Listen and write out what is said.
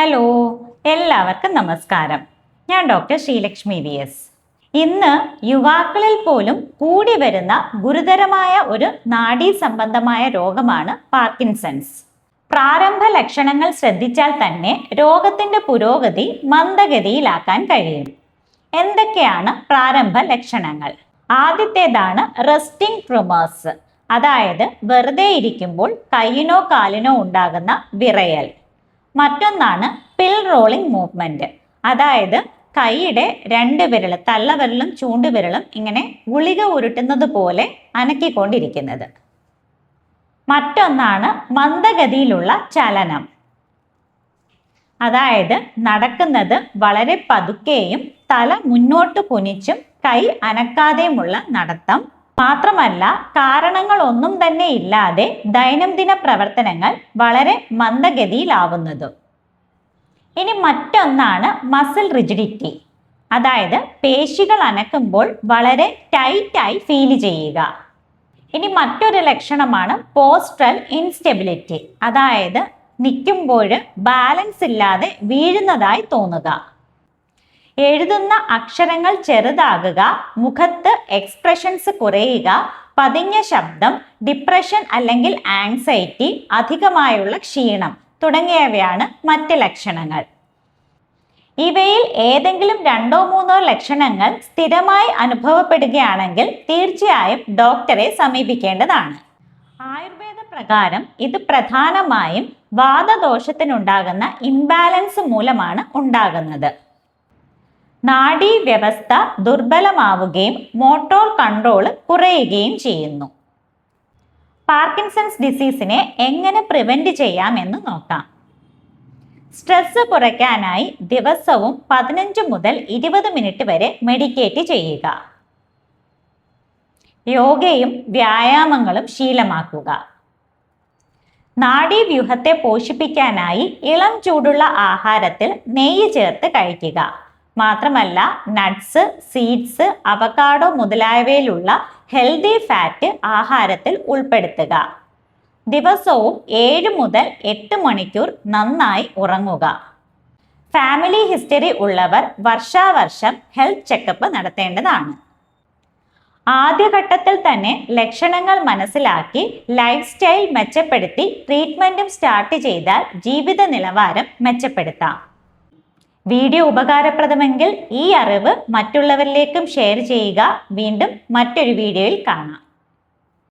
Hello എല്ലാവർക്കും നമസ്കാരം. ഞാൻ ഡോക്ടർ ശ്രീലക്ഷ്മി വി എസ്. ഇന്ന് യുവാക്കളിൽ പോലും കൂടി വരുന്ന ഗുരുതരമായ ഒരു നാഡീ സംബന്ധമായ രോഗമാണ് പാർക്കിൻസൺസ്. പ്രാരംഭ ലക്ഷണങ്ങൾ ശ്രദ്ധിച്ചാൽ തന്നെ രോഗത്തിന്റെ പുരോഗതി മന്ദഗതിയിലാക്കാൻ കഴിയും. എന്തൊക്കെയാണ് പ്രാരംഭ ലക്ഷണങ്ങൾ? ആദ്യത്തേതാണ് റെസ്റ്റിംഗ് ട്രുമേഴ്സ്. അതായത് വെറുതെ ഇരിക്കുമ്പോൾ കൈയിനോ കാലിനോ ഉണ്ടാകുന്ന വിറയൽ. മറ്റൊന്നാണ് പിൽ റോളിംഗ് മൂവ്മെന്റ് അതായത് കൈയുടെ രണ്ട് വിരൽ തള്ളവിരലും ചൂണ്ടുവിരലും ഇങ്ങനെ ഗുളിക ഉരുട്ടുന്നത് പോലെ അനക്കിക്കൊണ്ടിരിക്കുന്നത്. മറ്റൊന്നാണ് മന്ദഗതിയിലുള്ള ചലനം. അതായത് നടക്കുന്നത് വളരെ പതുക്കെയും തല മുന്നോട്ട് കുനിച്ചും കൈ അനക്കാതെയുമുള്ള നടത്തം. മാത്രമല്ല കാരണങ്ങളൊന്നും തന്നെ ഇല്ലാതെ ദൈനംദിന പ്രവർത്തനങ്ങൾ വളരെ മന്ദഗതിയിലാവുന്നത്. ഇനി മറ്റൊന്നാണ് മസിൽ റിജിഡിറ്റി അതായത് പേശികൾ അനക്കുമ്പോൾ വളരെ ടൈറ്റായി ഫീൽ ചെയ്യുക. ഇനി മറ്റൊരു ലക്ഷണമാണ് പോസ്ട്രൽ ഇൻസ്റ്റെബിലിറ്റി അതായത് നിൽക്കുമ്പോൾ ബാലൻസ് ഇല്ലാതെ വീഴുന്നതായി തോന്നുക. എഴുതുന്ന അക്ഷരങ്ങൾ ചെറുതാകുക മുഖത്ത് എക്സ്പ്രഷൻസ് കുറയുക പതിഞ്ഞ ശബ്ദം ഡിപ്രഷൻ അല്ലെങ്കിൽ ആങ്സൈറ്റി അധികമായുള്ള ക്ഷീണം തുടങ്ങിയവയാണ് മറ്റ് ലക്ഷണങ്ങൾ. ഇവയിൽ ഏതെങ്കിലും രണ്ടോ മൂന്നോ ലക്ഷണങ്ങൾ സ്ഥിരമായി അനുഭവപ്പെടുകയാണെങ്കിൽ തീർച്ചയായും ഡോക്ടറെ സമീപിക്കേണ്ടതാണ്. ആയുർവേദ പ്രകാരം ഇത് പ്രധാനമായും വാദദോഷത്തിനുണ്ടാകുന്ന ഇംബാലൻസ് മൂലമാണ് ഉണ്ടാകുന്നത്. നാഡീ വ്യവസ്ഥ ദുർബലമാവുകയും മോട്ടോർ കൺട്രോൾ കുറയുകയും ചെയ്യുന്നു. പാർക്കിൻസൺസ് ഡിസീസിനെ എങ്ങനെ പ്രിവെന്റ് ചെയ്യാമെന്ന് നോക്കാം. സ്ട്രെസ് കുറയ്ക്കാനായി ദിവസവും പതിനഞ്ച് മുതൽ ഇരുപത് മിനിറ്റ് വരെ മെഡിറ്റേറ്റ് ചെയ്യുക. യോഗയും വ്യായാമങ്ങളും ശീലമാക്കുക. നാഡീവ്യൂഹത്തെ പോഷിപ്പിക്കാനായി ഇളം ചൂടുള്ള ആഹാരത്തിൽ നെയ്യ് ചേർത്ത് കഴിക്കുക. മാത്രമല്ല നട്ട്സ് സീഡ്സ് അവക്കാഡോ മുതലായവയിലുള്ള ഹെൽത്തി ഫാറ്റ് ആഹാരത്തിൽ ഉൾപ്പെടുത്തുക. ദിവസവും ഏഴ് മുതൽ എട്ട് മണിക്കൂർ നന്നായി ഉറങ്ങുക. ഫാമിലി ഹിസ്റ്ററി ഉള്ളവർ വർഷാവർഷം ഹെൽത്ത് ചെക്കപ്പ് നടത്തേണ്ടതാണ്. ആദ്യഘട്ടത്തിൽ തന്നെ ലക്ഷണങ്ങൾ മനസ്സിലാക്കി ലൈഫ് സ്റ്റൈൽ മെച്ചപ്പെടുത്തി ട്രീറ്റ്മെന്റും സ്റ്റാർട്ട് ചെയ്താൽ ജീവിത നിലവാരം മെച്ചപ്പെടുത്താം. വീഡിയോ ഉപകാരപ്രദമെങ്കിൽ ഈ അറിവ് മറ്റുള്ളവരിലേക്കും ഷെയർ ചെയ്യുക. വീണ്ടും മറ്റൊരു വീഡിയോയിൽ കാണാം.